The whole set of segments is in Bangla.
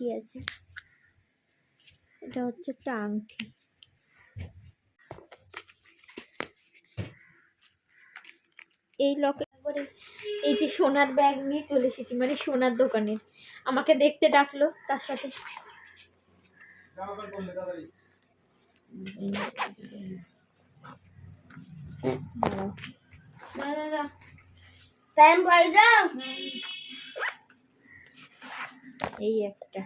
কি আছে? এটা হচ্ছে একটা আংটি। এই লকে একবারে এই যে সোনার ব্যাগ নিয়ে চলে এসেছি মানে সোনার দোকানে। আমাকে দেখতে ডাকলো, তার সাথে। টাইম পাই দাও। এই একটা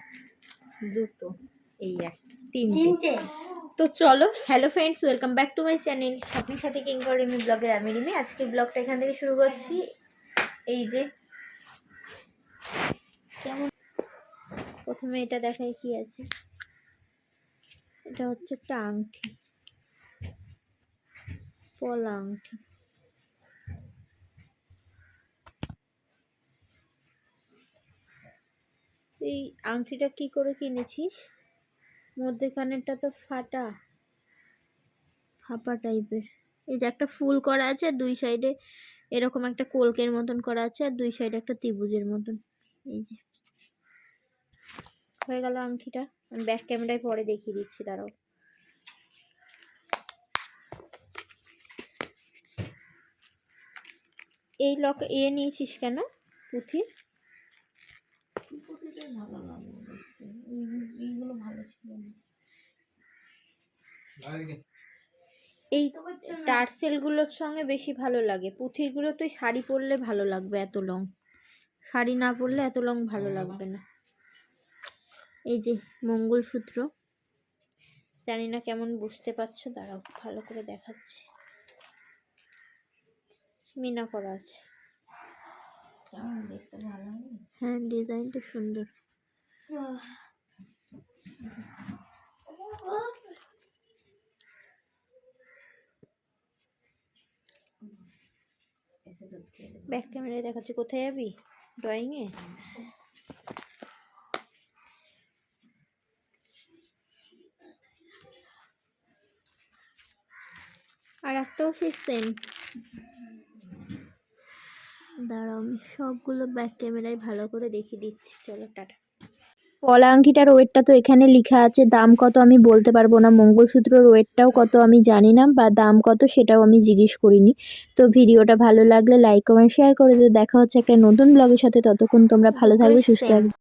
দুটো এই এক তিনটে। তো চলো hello friends welcome back to my channel স্বপ্নের সাথে কিঙ্কর রিমি ব্লগের আমি রিমি। আজকের ব্লগটা এখান থেকে শুরু করছি। এই যে কেমন? প্রথমে এটা দেখাই কি আছে। এটা হচ্ছে একটা আংটি পলা আংটি। এই আংটিটা কি করে কিনেছিস? মধ্যেখানেরটা তো ফাটা, ফাঁপা টাইপের। এই যে একটা ফুল করা আছে, আর দুই সাইডে এরকম একটা কলকের মতন করা আছে, আর দুই সাইডে একটা ত্রিভুজের মতন। এই যে হয়ে গেল আংটিটা। আমি ব্যাক ক্যামেরায় পরে দেখিয়ে দিচ্ছি, দাঁড়াও। এই লক এ নিয়েছিস কেন পুঁথি? ভালো লাগে দেখতে। এই- এইগুলো ভালো ছিল না। এই টার্সেলগুলোর সঙ্গে বেশি ভালো লাগে। পুঁথিরগুলো তুই শাড়ি পরলে ভালো লাগবে এত লং শাড়ি না পরলে এত লং ভালো লাগবে না। এই যে মঙ্গলসূত্র। জানি না কেমন বুঝতে পারছ দাঁড়াও ভালো করে দেখাচ্ছি। মিনা করা আছে কেমন দেখতে ভালো লাগে হ্যাঁ ডিজাইনটা সুন্দর। ব্যাক ক্যামেরায় দেখাচ্ছি কোথায় যাবি? ড্রয়িংয়ে আর একটাও সেই সেম দাঁড়াও আমি সবগুলো ব্যাক ক্যামেরায় ভালো করে দেখিয়ে দিচ্ছি। চলো টাটা। কলা আংটিটার ওয়েটটা তো এখানে লেখা আছে দাম কত আমি বলতে পারব না। মঙ্গলসূত্রর ওয়েটটাও কত আমি জানি না বা দাম কত সেটাও আমি জিজ্ঞেস করিনি। তো ভিডিওটা ভালো লাগলে লাইক কমেন্ট শেয়ার করে দিও। দেখা হচ্ছে একটা নতুন ব্লগের সাথে। ততক্ষণ তোমরা ভালো থাকবে সুস্থ থাকবে।